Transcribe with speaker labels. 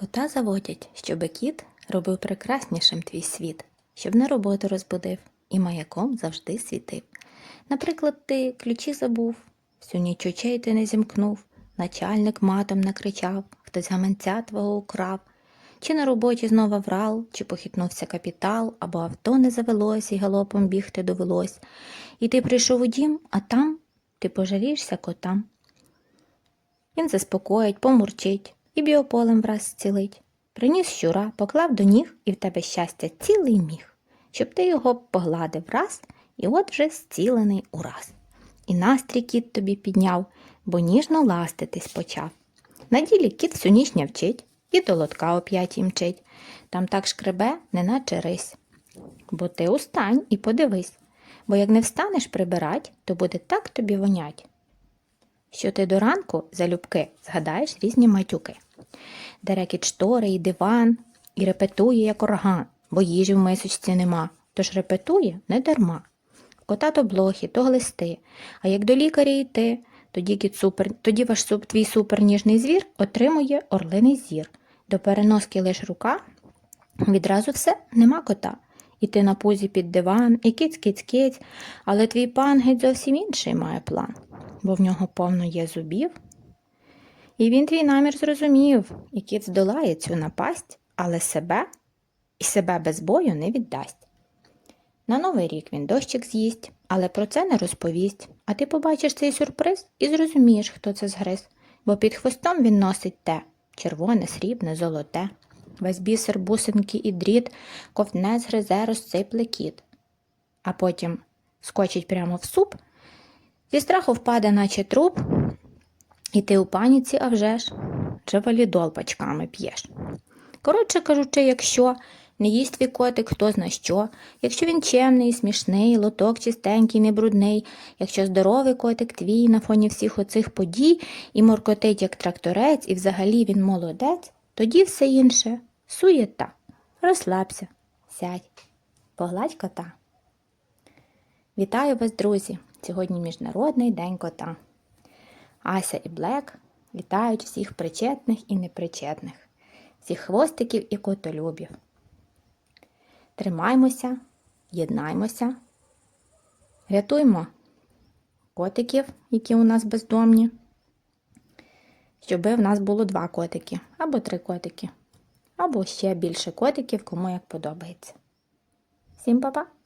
Speaker 1: Кота заводять, щоби кіт робив прекраснішим твій світ, щоб на роботу розбудив і маяком завжди світив. Наприклад, ти ключі забув, всю ніч очей ти не зімкнув, начальник матом накричав, хтось гаманця твого украв, чи на роботі знову врал, чи похитнувся капітал, або авто не завелось і галопом бігти довелось. І ти прийшов у дім, а там ти пожалієшся котам. Він заспокоїть, помурчить і біополем враз зцілить. Приніс щура, поклав до ніг, і в тебе щастя цілий міг, щоб ти його погладив раз, і от вже зцілений ураз. І настрій кіт тобі підняв, бо ніжно ластитись почав. На ділі кіт всю ніч не вчить, і до лотка о п'ятій мчить. Там так шкребе, неначе рись. Бо ти устань і подивись, бо як не встанеш прибирать, то буде так тобі вонять що ти до ранку залюбки згадаєш різні матюки. Дерекіт штори і диван, і репетує, як орган, бо їжі в мисочці нема, тож репетує не дарма. Кота то блохи, то глисти, а як до лікаря йти, тоді, кіт супер, тоді ваш суп, твій суперніжний звір отримує орлиний зір. До переноски лиш рука, відразу все нема кота. І ти на пузі під диван, і киць киць киць, але твій пан геть зовсім інший має план, бо в нього повно є зубів. І він твій намір зрозумів, і кіт здолає цю напасть, але себе і себе без бою не віддасть. На новий рік він дощик з'їсть, але про це не розповість. А ти побачиш цей сюрприз і зрозумієш, хто це згриз, бо під хвостом він носить те червоне, срібне, золоте. Весь бісер, бусинки і дріт ковтне згризе, розсипле кіт, а потім скочить прямо в суп, зі страху впаде, наче труп, і ти у паніці, а вже ж, джавалідол пачками п'єш. Коротше кажучи, якщо не їсть твій котик, хто зна що, якщо він чемний, смішний, лоток чистенький, не брудний, якщо здоровий котик твій на фоні всіх оцих подій і моркотить, як тракторець, і взагалі він молодець, тоді все інше суєта. Розслабся, сядь, погладь кота. Вітаю вас, друзі! Сьогодні Міжнародний день кота. Ася і Блек вітають всіх причетних і непричетних, всіх хвостиків і котолюбів. Тримаймося, єднаймося, рятуймо котиків, які у нас бездомні, щоб в нас було два котики або три котики, або ще більше котиків, кому як подобається. Всім па-па!